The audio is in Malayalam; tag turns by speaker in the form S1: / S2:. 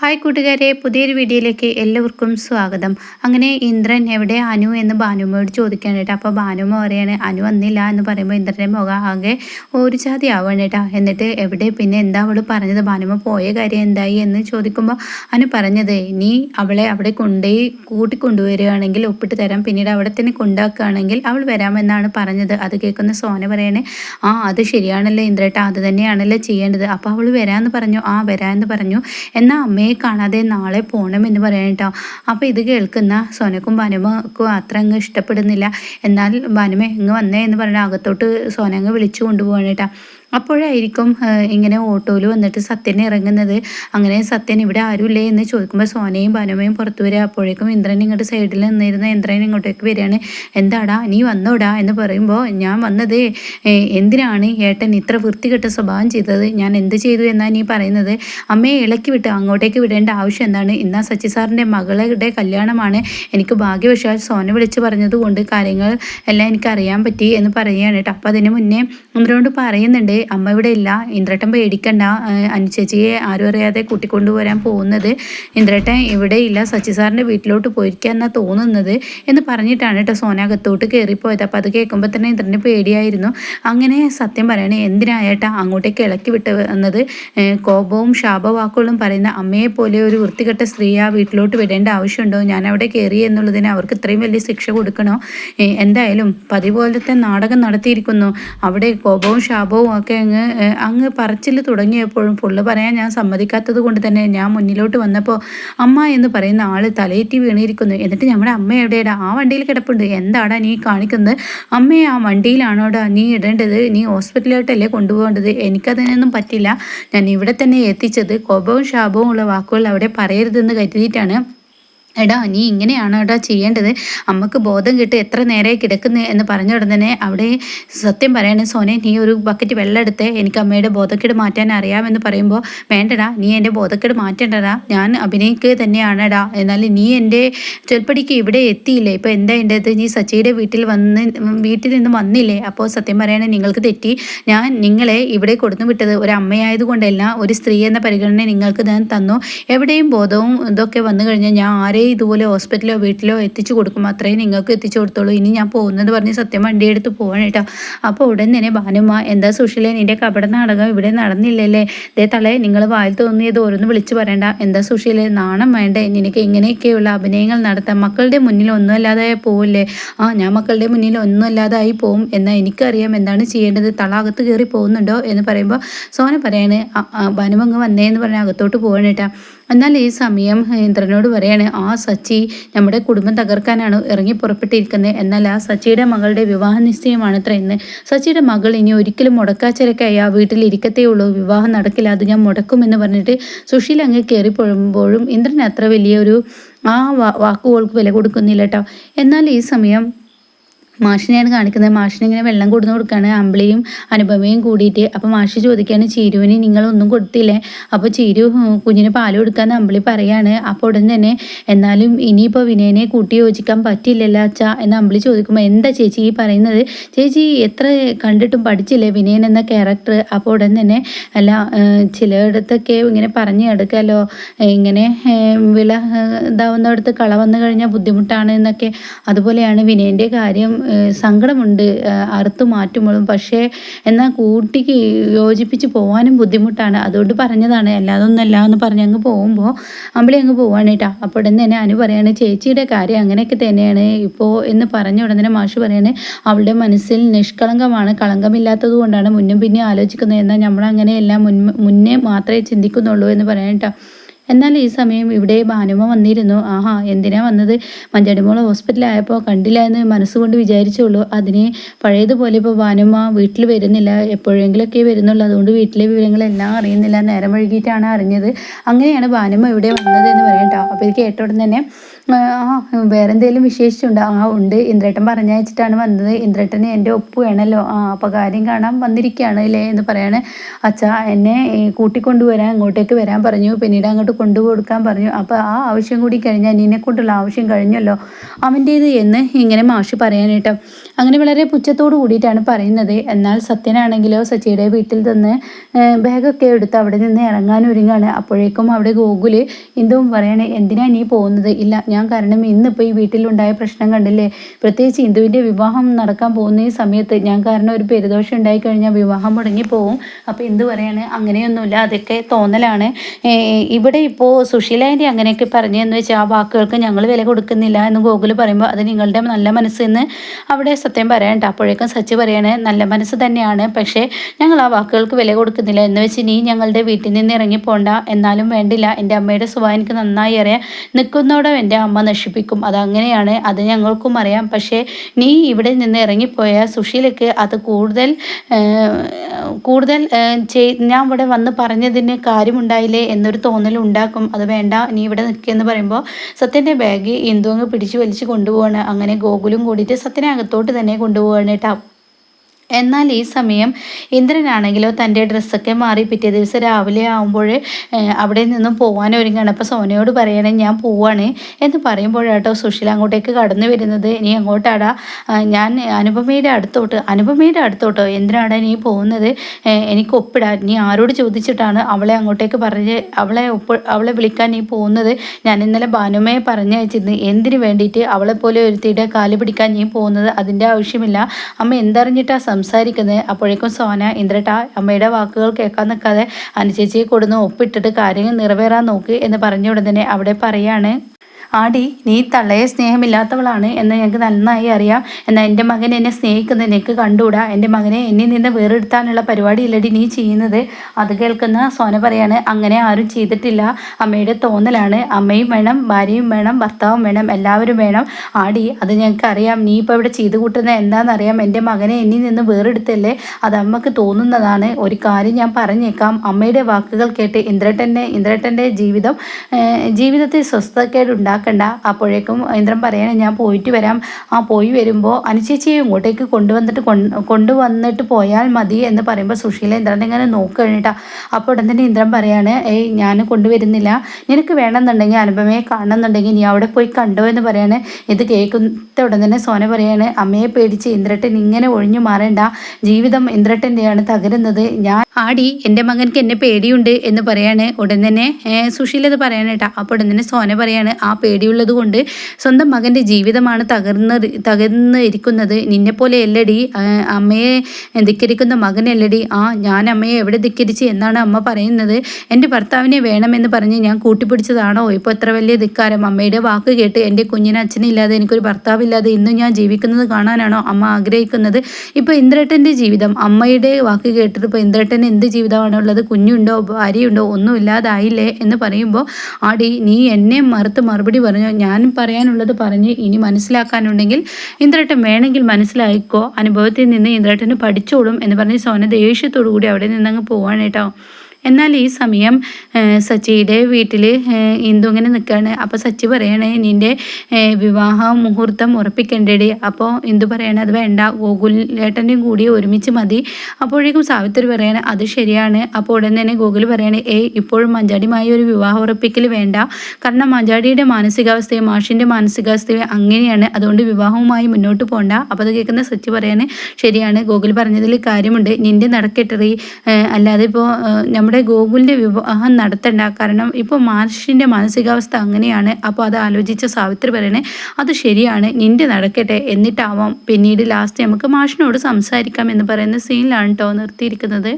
S1: ഹായ് കൂട്ടുകാരെ പുതിയൊരു വീഡിയോയിലേക്ക് എല്ലാവർക്കും സ്വാഗതം. അങ്ങനെ ഇന്ദ്രൻ എവിടെ? അനു എന്ന് ഭാനുമയോട് കേട്ടോ. അപ്പോൾ ഭാനുമ പറയാണ് അനു വന്നില്ല എന്ന് പറയുമ്പോൾ ഇന്ദ്രന്റെ മുഖം ആകെ ഒരു ചാതി കേട്ടോ. എന്നിട്ട് എവിടെ? പിന്നെ എന്താ അവൾ പറഞ്ഞത്? ഭാനുമ പോയ കാര്യം എന്തായി എന്ന് ചോദിക്കുമ്പോൾ അനു പറഞ്ഞത് നീ അവളെ അവിടെ കൊണ്ടുപോയി കൂട്ടിക്കൊണ്ടുവരികയാണെങ്കിൽ ഒപ്പിട്ട് തരാം. പിന്നീട് അവിടെ തന്നെ കൊണ്ടാക്കുകയാണെങ്കിൽ അവൾ വരാമെന്നാണ് പറഞ്ഞത്. അത് കേൾക്കുന്ന സോന പറയണേ ആ അത് ശരിയാണല്ലോ ഇന്ദ്രേട്ടാ. അത് തന്നെയാണല്ലോ ചെയ്യേണ്ടത്. അപ്പോൾ അവൾ വരാമെന്ന് പറഞ്ഞു. ആ വരാമെന്ന് പറഞ്ഞു. എന്നാൽ അമ്മയെ അമ്മയെ കാണാതെ നാളെ പോകണം എന്ന് പറയാൻ കേട്ടോ അപ്പോൾ ഇത് കേൾക്കുന്ന സോനക്കും വനമക്കും അത്ര അങ്ങ് ഇഷ്ടപ്പെടുന്നില്ല. എന്നാൽ വനമ എങ്ങ് വന്നേ എന്ന് പറഞ്ഞാൽ അകത്തോട്ട് സോന അങ്ങ് വിളിച്ചു കൊണ്ടുപോകണം അപ്പോഴായിരിക്കും ഇങ്ങനെ ഓട്ടോയിൽ വന്നിട്ട് സത്യൻ ഇറങ്ങുന്നത്. അങ്ങനെ സത്യൻ ഇവിടെ ആരുമില്ലേ എന്ന് ചോദിക്കുമ്പോൾ സോനയും ഭാനുമയും പുറത്തു വരിക. അപ്പോഴേക്കും ഇന്ദ്രൻ ഇങ്ങോട്ട് സൈഡിൽ നിന്നിരുന്ന ഇന്ദ്രൻ ഇങ്ങോട്ടേക്ക് വരികയാണ്. എന്താടാ നീ വന്നോടാ എന്ന് പറയുമ്പോൾ ഞാൻ വന്നത് എന്തിനാണ് ഏട്ടൻ ഇത്ര വൃത്തികെട്ട സ്വഭാവം ചെയ്തത്? ഞാൻ എന്ത് ചെയ്തു എന്നാണ് നീ പറയുന്നത്? അമ്മയെ ഇളക്കി വിട്ട് അങ്ങോട്ടേക്ക് വിടേണ്ട ആവശ്യം എന്താണ്? ഇന്നാ സച്ചി സാറിന്റെ മകളുടെ കല്യാണമാണ്. എനിക്ക് ഭാഗ്യവശാൽ സോന വിളിച്ച് പറഞ്ഞതുകൊണ്ട് കാര്യങ്ങൾ എല്ലാം എനിക്ക് അറിയാൻ പറ്റി എന്ന് പറയുകയാണ് കേട്ടോ. അപ്പോൾ അതിന് മുന്നേ ഇന്ദ്രനോട് പറയുന്നുണ്ട് അമ്മ ഇവിടെ ഇല്ല. ഇന്ദ്രട്ടൻ പേടിക്കണ്ട. അനുചേച്ചിയെ ആരും അറിയാതെ കൂട്ടിക്കൊണ്ടുവരാൻ പോകുന്നത് ഇന്ദ്രട്ടൻ ഇവിടെ ഇല്ല. സച്ചി സാറിന്റെ വീട്ടിലോട്ട് പോയിരിക്കാന്നാണ് തോന്നുന്നത് എന്ന് പറഞ്ഞിട്ടാണ് കേട്ടോ സോന അകത്തോട്ട് കയറിപ്പോയത്. അപ്പോൾ അത് കേൾക്കുമ്പോൾ തന്നെ ഇന്ദ്രന് പേടിയായിരുന്നു. അങ്ങനെ സത്യം പറയണേ എന്തിനായേട്ടാ അങ്ങോട്ടേക്ക് ഇളക്കി വിട്ട് വന്നത്? കോപവും ശാപവാക്കുകളും പറയുന്ന അമ്മയെ പോലെ ഒരു വൃത്തികെട്ട സ്ത്രീ ആ വീട്ടിലോട്ട് വിടേണ്ട ആവശ്യമുണ്ടോ? ഞാൻ അവിടെ കയറി എന്നുള്ളതിന് അവർക്ക് ഇത്രയും വലിയ ശിക്ഷ കൊടുക്കണോ? എന്തായാലും പതിപോലത്തെ നാടകം നടത്തിയിരിക്കുന്നു. അവിടെ കോപവും ശാപവും ഒക്കെ അങ്ങ് അങ്ങ് പറച്ചിൽ തുടങ്ങിയപ്പോഴും പുള്ളി പറയാൻ ഞാൻ സമ്മതിക്കാത്തത് കൊണ്ട് തന്നെ ഞാൻ മുന്നിലോട്ട് വന്നപ്പോൾ അമ്മ എന്ന് പറയുന്ന ആൾ തലയേറ്റി വീണിരിക്കുന്നു. എന്നിട്ട് നമ്മുടെ അമ്മ എവിടെയാടാ? ആ വണ്ടിയിൽ കിടപ്പുണ്ട്. എന്താടാ നീ കാണിക്കുന്നത്? അമ്മയെ ആ വണ്ടിയിലാണോടാ നീ ഇടേണ്ടത്? നീ ഹോസ്പിറ്റലിലോട്ടല്ലേ കൊണ്ടുപോകേണ്ടത്? എനിക്കതിനൊന്നും പറ്റില്ല. ഞാൻ ഇവിടെ തന്നെ എത്തിച്ചത് കോപവും ശാപവും ഉള്ള വാക്കുകൾ അവിടെ പറയരുതെന്ന് കരുതിയിട്ടാണ്. എടാ നീ ഇങ്ങനെയാണോ എടാ ചെയ്യേണ്ടത്? അമ്മയ്ക്ക് ബോധം കിട്ടി എത്ര നേരെ കിടക്കുന്നു എന്ന് പറഞ്ഞ ഉടനെ അവിടെ സത്യം പറയണേ സോനെ നീ ഒരു ബക്കറ്റ് വെള്ളം എടുത്ത്. എനിക്ക് അമ്മയുടെ ബോധക്കേട് മാറ്റാൻ അറിയാമെന്ന് പറയുമ്പോൾ വേണ്ടടാ നീ എന്റെ ബോധക്കേട് മാറ്റേണ്ടടാ. ഞാൻ അഭിനയിക്കുക തന്നെയാണെടാ. എന്നാൽ നീ എന്റെ ചെൽപ്പടിക്ക് ഇവിടെ എത്തിയില്ലേ? ഇപ്പോൾ എന്താ എന്റെത് നീ സച്ചിയുടെ വീട്ടിൽ വന്ന് വീട്ടിൽ നിന്ന് വന്നില്ലേ? അപ്പോൾ സത്യം പറയണേ നിങ്ങൾക്ക് തെറ്റി. ഞാൻ നിങ്ങളെ ഇവിടെ കൊടുത്തു വിട്ടത് ഒരു അമ്മയായതുകൊണ്ടല്ല ഒരു സ്ത്രീ എന്ന പരിഗണന നിങ്ങൾക്ക് ഞാൻ തന്നു. എവിടെയും ബോധവും ഇതൊക്കെ വന്നു കഴിഞ്ഞാൽ ഞാൻ ആരെയും ഇതുപോലെ ഹോസ്പിറ്റലോ വീട്ടിലോ എത്തിച്ചു കൊടുക്കും അത്രയും നിങ്ങൾക്ക് എത്തിച്ചു കൊടുത്തോളൂ. ഇനി ഞാൻ പോകുന്നത് പറഞ്ഞ് സത്യം വണ്ടി എടുത്ത് പോവാണ് കേട്ടോ. അപ്പോൾ ഉടൻ തന്നെ ഭാനുമ എന്താ സുഷിലെ നിന്റെ കപട നാടകം ഇവിടെ നടന്നില്ലല്ലേ? ദേ തളെ നിങ്ങൾ വായിൽ തോന്നിയത് ഓരോന്ന് വിളിച്ചു പറയണ്ട. എന്താ സുഷിലെ നാണം വേണ്ടേ? നിനക്ക് ഇങ്ങനെയൊക്കെയുള്ള അഭിനയങ്ങൾ നടത്താം മക്കളുടെ മുന്നിൽ ഒന്നും പോവില്ലേ? ആ ഞാൻ മക്കളുടെ മുന്നിൽ ഒന്നും അല്ലാതായി പോവും. എന്നാൽ എനിക്കറിയാം എന്താണ് ചെയ്യേണ്ടത്. തള അകത്ത് കയറി പോകുന്നുണ്ടോ എന്ന് പറയുമ്പോൾ സോന പറയാണ് ഭാനുമങ്ങ് വന്നേ എന്ന് പറഞ്ഞാൽ അകത്തോട്ട് പോവാണ് കേട്ടാ. എന്നാൽ ഈ സമയം ഇന്ദ്രനോട് പറയാണ് ആ സച്ചി നമ്മുടെ കുടുംബം തകർക്കാനാണ് ഇറങ്ങി പുറപ്പെട്ടിരിക്കുന്നത്. എന്നാൽ ആ സച്ചിയുടെ മകളുടെ വിവാഹ നിശ്ചയമാണ് ഇത്ര ഇന്ന്. സച്ചിയുടെ മകൾ ഇനി ഒരിക്കലും മുടക്കാച്ചരക്കായി ആ വീട്ടിൽ ഇരിക്കത്തേ ഉള്ളൂ. വിവാഹം നടക്കില്ല. അത് ഞാൻ മുടക്കുമെന്ന് പറഞ്ഞിട്ട് സുശീൽ അങ്ങ് കയറിപ്പോഴുമ്പോഴും ഇന്ദ്രൻ അത്ര വലിയൊരു ആ വാക്കുകൾക്ക് വില കൊടുക്കുന്നില്ല കേട്ടോ എന്നാൽ ഈ സമയം മാഷിനെയാണ് കാണിക്കുന്നത്. മാഷിന് ഇങ്ങനെ വെള്ളം കൊടുന്നു കൊടുക്കുകയാണ് അമ്പിളിയും അനുപമയും കൂടിയിട്ട് അപ്പോൾ മാഷി ചോദിക്കുകയാണ് ചീരുവിന് നിങ്ങളൊന്നും കൊടുത്തില്ലേ? അപ്പോൾ ചീരു കുഞ്ഞിന് പാൽ കൊടുക്കാമെന്ന് അമ്പിളി പറയാണ്. അപ്പോൾ ഉടൻ തന്നെ എന്നാലും ഇനിയിപ്പോൾ വിനയനെ കൂട്ടി യോജിക്കാൻ പറ്റില്ലല്ലോ അച്ഛ എന്ന് അമ്പിളി ചോദിക്കുമ്പോൾ എന്താ ചേച്ചി ഈ പറയുന്നത്? ചേച്ചി എത്ര കണ്ടിട്ടും പഠിച്ചില്ലേ വിനയൻ എന്ന ക്യാരക്ടർ അപ്പോൾ ഉടൻ തന്നെ അല്ല ചിലയിടത്തൊക്കെ ഇങ്ങനെ പറഞ്ഞു എടുക്കാമല്ലോ ഇങ്ങനെ വില ഇതാവുന്നിടത്ത് കള വന്നു കഴിഞ്ഞാൽ ബുദ്ധിമുട്ടാണ് എന്നൊക്കെ. അതുപോലെയാണ് വിനയന്റെ കാര്യം സങ്കടമുണ്ട് അറുത്തു മാറ്റുമ്പോഴും. പക്ഷേ എന്നാൽ കൂട്ടിക്ക് യോജിപ്പിച്ച് പോകാനും ബുദ്ധിമുട്ടാണ്. അതുകൊണ്ട് പറഞ്ഞതാണ് അല്ലാതൊന്നല്ല എന്ന് പറഞ്ഞ് അങ്ങ് പോകുമ്പോൾ അമ്പളി അങ്ങ് പോവാണ് കേട്ടോ. അപ്പോൾ ഉടനെ തന്നെ അനു പറയാണ് ചേച്ചിയുടെ കാര്യം അങ്ങനെയൊക്കെ തന്നെയാണ്. ഇപ്പോൾ എന്ന് പറഞ്ഞ ഉടനെ മാഷ് പറയാണ് അവളുടെ മനസ്സിൽ നിഷ്കളങ്കമാണ്. കളങ്കമില്ലാത്തത് കൊണ്ടാണ് മുന്നും പിന്നെ ആലോചിക്കുന്നത്. എന്നാൽ നമ്മളങ്ങനെയെല്ലാം മുൻ മുന്നേ മാത്രമേ ചിന്തിക്കുന്നുള്ളൂ എന്ന് പറയാം കേട്ടോ. എന്നാൽ ഈ സമയം ഇവിടെ ഭാനുമ വന്നിരുന്നു. ആഹാ എന്തിനാ വന്നത്? മഞ്ചാടിമോൾ ഹോസ്പിറ്റലായപ്പോൾ കണ്ടില്ല എന്ന് മനസ്സുകൊണ്ട് വിചാരിച്ചുള്ളൂ. അതിന് പഴയതുപോലെ ഇപ്പോൾ ഭാനുമ വീട്ടിൽ വരുന്നില്ല. എപ്പോഴെങ്കിലൊക്കെ വരുന്നുള്ളൂ. അതുകൊണ്ട് വീട്ടിലെ വിവരങ്ങളെല്ലാം അറിയുന്നില്ല. നേരം വൈകിട്ടാണ് അറിഞ്ഞത്. അങ്ങനെയാണ് ഭാനുമ ഇവിടെ വന്നത് എന്ന് പറയട്ടോ അപ്പോൾ ഇത് കേട്ട തന്നെ ആ വേറെ എന്തെങ്കിലും വിശേഷിച്ചുണ്ടോ? ആ ഉണ്ട്. ഇന്ദ്രേട്ടൻ പറഞ്ഞയച്ചിട്ടാണ് വന്നത്. ഇന്ദ്രേട്ടന് എന്റെ ഒപ്പ് വേണമല്ലോ ആ അപ്പോൾ കാര്യം കാണാൻ വന്നിരിക്കുകയാണ് അല്ലേ എന്ന് പറയാണ്. അച്ഛാ എന്നെ കൂട്ടിക്കൊണ്ടുവരാൻ അങ്ങോട്ടേക്ക് വരാൻ പറഞ്ഞു. പിന്നീട് അങ്ങോട്ട് കൊണ്ടുകൊടുക്കാൻ പറഞ്ഞു. അപ്പോൾ ആ ആവശ്യം കൂടി കഴിഞ്ഞാൽ നിന്നെക്കൊണ്ടുള്ള ആവശ്യം കഴിഞ്ഞല്ലോ. അവന്റേത് എന്ന് ഇങ്ങനെ മാഷി പറയാനായിട്ട് അങ്ങനെ വളരെ പുച്ഛത്തോട് കൂടിയിട്ടാണ് പറയുന്നത്. എന്നാൽ സത്യനാണെങ്കിലോ സച്ചിയുടെ വീട്ടിൽ നിന്ന് ബാഗൊക്കെ എടുത്ത് അവിടെ നിന്ന് ഇറങ്ങാൻ ഒരുങ്ങാണ്. അപ്പോഴേക്കും അവിടെ ഗോകുൽ എന്തും പറയണേ എന്തിനാ നീ പോകുന്നത്? ഇല്ല ഞാൻ കാരണം ഇന്നിപ്പോൾ ഈ വീട്ടിലുണ്ടായ പ്രശ്നം കണ്ടില്ലേ? പ്രത്യേകിച്ച് ഇന്ദുവിന്റെ വിവാഹം നടക്കാൻ പോകുന്ന ഈ സമയത്ത് ഞാൻ കാരണം ഒരു പെരുദോഷം ഉണ്ടായി കഴിഞ്ഞാൽ വിവാഹം മുടങ്ങി പോകും അപ്പോൾ എന്ത് പറയാണ് അങ്ങനെയൊന്നുമില്ല അതൊക്കെ തോന്നലാണ്. ഇവിടെ ഇപ്പോൾ സുശീല ആന്റി അങ്ങനെയൊക്കെ പറഞ്ഞു എന്ന് വെച്ചാൽ ആ വാക്കുകൾക്ക് ഞങ്ങൾ വില കൊടുക്കുന്നില്ല എന്ന് ഗോകുൽ പറയുമ്പോൾ അത് നിങ്ങളുടെ നല്ല മനസ്സെന്ന് അവിടെ സത്യം പറയണ്ട അപ്പോഴേക്കും സച്ചി പറയണേ നല്ല മനസ്സ് തന്നെയാണ് പക്ഷേ ഞങ്ങൾ ആ വാക്കുകൾക്ക് വില കൊടുക്കുന്നില്ല എന്ന് വെച്ച് നീ ഞങ്ങളുടെ വീട്ടിൽ നിന്ന് ഇറങ്ങി പോണ്ട എന്നാലും വേണ്ടില്ല. എന്റെ അമ്മയുടെ സ്വഭാവം എനിക്ക് നന്നായി അറിയാം. നിൽക്കുന്നോടെ എന്റെ അമ്മ നശിപ്പിക്കും. അതങ്ങനെയാണ് അത് ഞങ്ങൾക്കും അറിയാം. പക്ഷേ നീ ഇവിടെ നിന്ന് ഇറങ്ങിപ്പോയ സുശീലയ്ക്ക് അത് കൂടുതൽ കൂടുതൽ ഞാൻ ഇവിടെ വന്ന് പറഞ്ഞതിന് കാര്യമുണ്ടായില്ലേ എന്നൊരു തോന്നൽ ഉണ്ടാക്കും. അത് വേണ്ട നീ ഇവിടെ നിൽക്കുകയെന്ന് പറയുമ്പോൾ സത്യന്റെ ബാഗ് ഇന്ദു അങ്ങ് പിടിച്ചു വലിച്ച് കൊണ്ടുപോവാണ്. അങ്ങനെ ഗോകുലും കൂടിയിട്ട് സത്യനെ അകത്തോട്ട് തന്നെ കൊണ്ടുപോവാണ് കേട്ടോ എന്നാൽ ഈ സമയം ഇന്ദ്രനാണെങ്കിലോ തന്റെ ഡ്രസ്സൊക്കെ മാറി പിറ്റേ ദിവസം രാവിലെ ആകുമ്പോൾ അവിടെ നിന്നും പോകാൻ ഒരുങ്ങണം. അപ്പോൾ സോനയോട് പറയണേ ഞാൻ പോവാണ് എന്ന് പറയുമ്പോഴാട്ടോ സുശീല അങ്ങോട്ടേക്ക് കടന്നു വരുന്നത്. ഇനി അങ്ങോട്ടാടാ. ഞാൻ അനുപമയുടെ അടുത്തോട്ട് അനുപമയുടെ അടുത്തോട്ടോ? എന്തിനാണ് നീ പോകുന്നത്? എനിക്ക് ഒപ്പിടാൻ. നീ ആരോട് ചോദിച്ചിട്ടാണ് അവളെ അങ്ങോട്ടേക്ക് പറഞ്ഞ് അവളെ ഒപ്പ് അവളെ വിളിക്കാൻ നീ പോകുന്നത്? ഞാൻ ഇന്നലെ ഭാനുമയെ പറഞ്ഞയച്ചിരുന്നു. എന്തിനു വേണ്ടിയിട്ട് അവളെപ്പോലെ പോലെ ഒരുത്തിയുടെ കാൽ പിടിക്കാൻ നീ പോകുന്നത്? അതിന്റെ ആവശ്യമില്ല. അമ്മ എന്തറിഞ്ഞിട്ടാ സംസാരിക്കുന്നത് അപ്പോഴേക്കും സോന ഇന്ദ്രട്ട അമ്മയുടെ വാക്കുകൾ കേൾക്കാൻ നിൽക്കാതെ അനുചേച്ചിയെ കൊടുന്ന് ഒപ്പിട്ടിട്ട് കാര്യങ്ങൾ നിറവേറാൻ നോക്ക് എന്ന് പറഞ്ഞ ഉടൻ തന്നെ അവിടെ പറയാണ്. ആടി നീ തള്ളയെ സ്നേഹമില്ലാത്തവളാണ് എന്ന് ഞങ്ങൾക്ക് നന്നായി അറിയാം. എന്നാൽ എന്റെ മകൻ എന്നെ സ്നേഹിക്കുന്നത് എനിക്ക് കണ്ടുകൂടാ? എന്റെ മകനെ എന്നിൽ നിന്ന് വേറെടുത്താനുള്ള പരിപാടിയില്ലടി നീ ചെയ്യുന്നത്. അത് കേൾക്കുന്ന സോന പറയാണ് അങ്ങനെ ആരും ചെയ്തിട്ടില്ല. അമ്മയുടെ തോന്നലാണ്. അമ്മയും വേണം ഭാര്യയും വേണം ഭർത്താവും വേണം എല്ലാവരും വേണം. ആടി അത് ഞങ്ങൾക്ക് അറിയാം. നീ ഇപ്പോൾ ഇവിടെ ചെയ്തു കൂട്ടുന്നത് എന്താണെന്നറിയാം. എന്റെ മകനെ എന്നിൽ നിന്ന് വേറെടുത്തല്ലേ അത് അമ്മയ്ക്ക് തോന്നുന്നതാണ്. ഒരു കാര്യം ഞാൻ പറഞ്ഞേക്കാം. അമ്മയുടെ വാക്കുകൾ കേട്ട് ഇന്ദ്രട്ടന്റെ ഇന്ദ്രട്ടന്റെ ജീവിതം ജീവിതത്തിൽ സ്വസ്ഥക്കേടുണ്ടാകും ഉണ്ടാക്കണ്ട. അപ്പോഴേക്കും ഇന്ദ്രൻ പറയണേ ഞാൻ പോയിട്ട് വരാം. ആ പോയി വരുമ്പോൾ അനുചേച്ചിയെ ഇങ്ങോട്ടേക്ക് കൊണ്ടുവന്നിട്ട് കൊണ്ടുവന്നിട്ട് പോയാൽ മതി എന്ന് പറയുമ്പോൾ സുശീല ഇന്ദ്രൻ ഇങ്ങനെ നോക്കുകയാണിട്ടാ അപ്പോൾ ഉടൻ തന്നെ ഇന്ദ്രൻ പറയാണ് ഏയ് ഞാൻ കൊണ്ടുവരുന്നില്ല. നിനക്ക് വേണമെന്നുണ്ടെങ്കിൽ അനുപമയെ കാണണമെന്നുണ്ടെങ്കിൽ നീ അവിടെ പോയി കണ്ടോ എന്ന് പറയാണ്. ഇത് കേൾക്കുന്ന ഉടൻ തന്നെ സോന പറയാണ് അമ്മയെ പേടിച്ച് ഇന്ദ്രട്ടൻ ഇങ്ങനെ ഒഴിഞ്ഞു മാറേണ്ട. ജീവിതം ഇന്ദ്രട്ടന്റെയാണ് തകരുന്നത്. ഞാൻ ആടി എന്റെ മകൻക്ക് എന്നെ പേടിയുണ്ട് എന്ന് പറയാണ് ഉടൻ തന്നെ. സുശീല ഇത് അപ്പോൾ ഉടൻ തന്നെ സോന പറയാണ് ആ പേടിയുള്ളത് കൊണ്ട് സ്വന്തം മകന്റെ ജീവിതമാണ് തകർന്ന് തകർന്ന് ഇരിക്കുന്നത്. നിന്നെപ്പോലെ എല്ലടി അമ്മയെ ധിക്കരിക്കുന്ന മകനല്ലടി ആ ഞാൻ അമ്മയെ എവിടെ ധിക്കരിച്ച് എന്നാണ് അമ്മ പറയുന്നത്. എന്റെ ഭർത്താവിനെ വേണമെന്ന് പറഞ്ഞ് ഞാൻ കൂട്ടിപ്പിടിച്ചതാണോ? ഇപ്പോൾ എത്ര വലിയ ധിക്കാരം. അമ്മയുടെ വാക്ക് കേട്ട് എന്റെ കുഞ്ഞിന് അച്ഛനില്ലാതെ എനിക്കൊരു ഭർത്താവില്ലാതെ ഇന്നും ഞാൻ ജീവിക്കുന്നത് കാണാനാണോ അമ്മ ആഗ്രഹിക്കുന്നത്? ഇപ്പോൾ ഇന്ദ്രേട്ടന്റെ ജീവിതം. അമ്മയുടെ വാക്ക് കേട്ടിട്ട് ഇപ്പോൾ ഇന്ദ്രട്ടൻ എന്ത് ജീവിതമാണുള്ളത്? കുഞ്ഞുണ്ടോ? ഭാര്യയുണ്ടോ? ഒന്നും ഇല്ലാതായില്ലേ എന്ന് പറയുമ്പോൾ ആടി നീ എന്നെ മറുത്ത് മറുപടി മറുപടി പറഞ്ഞു. ഞാനും പറയാനുള്ളത് പറഞ്ഞ് ഇനി മനസ്സിലാക്കാനുണ്ടെങ്കിൽ ഇന്ദ്രട്ടൻ വേണമെങ്കിൽ മനസ്സിലായിക്കോ. അനുഭവത്തിൽ നിന്ന് ഇന്ദ്രട്ടന് പഠിച്ചോളും എന്ന് പറഞ്ഞ് സോന ദേഷ്യത്തോടു കൂടി അവിടെ നിന്നങ്ങ് പോവാണ് കേട്ടോ. എന്നാൽ ഈ സമയം സച്ചിയുടെ വീട്ടിൽ ഇന്ദു ഇങ്ങനെ നിൽക്കുകയാണ് അപ്പോൾ സച്ചി പറയണേ നിന്റെ വിവാഹ മുഹൂർത്തം ഉറപ്പിക്കേണ്ടേ അപ്പോൾ ഇന്ദു പറയണേ അത് വേണ്ട. ഗോകുലേട്ടന്റെയും കൂടി ഒരുമിച്ച് മതി. അപ്പോഴേക്കും സാവിത്രി പറയണേ അത് ശരിയാണ്. അപ്പോൾ ഉടൻ തന്നെ ഗോകുൽ പറയണേ ഏ ഇപ്പോഴും മഞ്ചാടിയുമായി ഒരു വിവാഹ ഉറപ്പിക്കൽ വേണ്ട. കാരണം മഞ്ചാടിയുടെ മാനസികാവസ്ഥയും മാഷിന്റെ മാനസികാവസ്ഥയും അങ്ങനെയാണ്. അതുകൊണ്ട് വിവാഹവുമായി മുന്നോട്ട് പോകണ്ട അപ്പോൾ അത് കേൾക്കുന്ന സച്ചി പറയാണ് ശരിയാണ്. ഗോകുൽ പറഞ്ഞതിൽ കാര്യമുണ്ട്. നിന്റെ നടക്കെട്ടറി. അല്ലാതെ ഇപ്പോൾ നമ്മുടെ നമ്മുടെ ഗോകുലിന്റെ വിവാഹം നടത്തണ്ട. കാരണം ഇപ്പോൾ മാഷിന്റെ മാനസികാവസ്ഥ അങ്ങനെയാണ്. അപ്പോൾ അത് ആലോചിച്ച സാവിത്രി പറയണേ അത് ശരിയാണ് നിന്റെ നടക്കട്ടെ. എന്നിട്ടാവാം പിന്നീട് ലാസ്റ്റ് നമുക്ക് മാഷിനോട് സംസാരിക്കാം എന്ന് പറയുന്ന സീനിലാണ് കേട്ടോ നിർത്തിയിരിക്കുന്നത്.